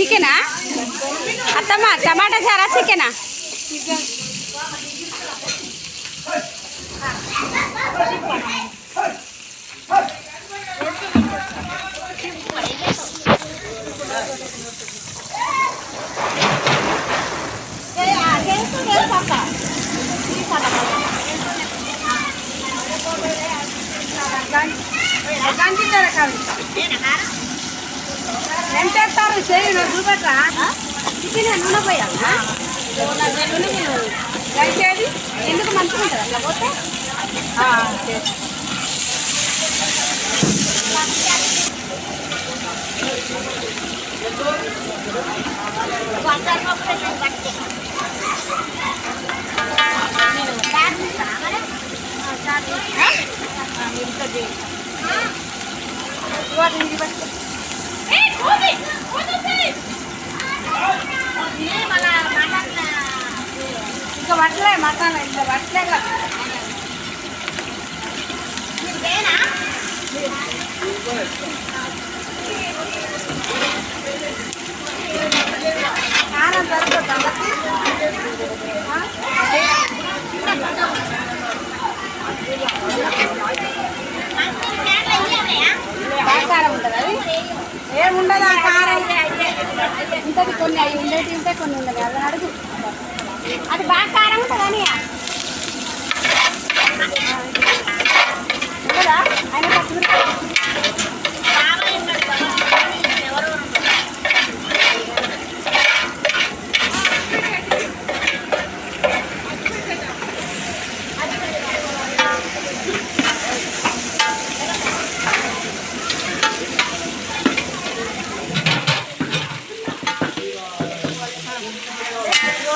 చికెనా అత్తమ్మ టమాటా చారా చికెనా ఎంత వేస్తారు చేయి చూపెట్టరా? చికెన్ నూనె పోయాలా దయచేది ఎందుకు మంచిగా ఉంటుంది అట్లా పోతే? చేస్తా. ఇంకా పట్టలే మసాలా ఇంకా పట్టలే కారం సరిపోతుందా? బాగా కారం ఉంటుంది అది ఏముండదు ఆ కారం ఉంటుంది కొన్ని అవి ఉండేవి ఉంటే కొన్ని ఉండదు అది అడుగు. అది బాగా కారం ఉంటుందని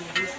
Yeah.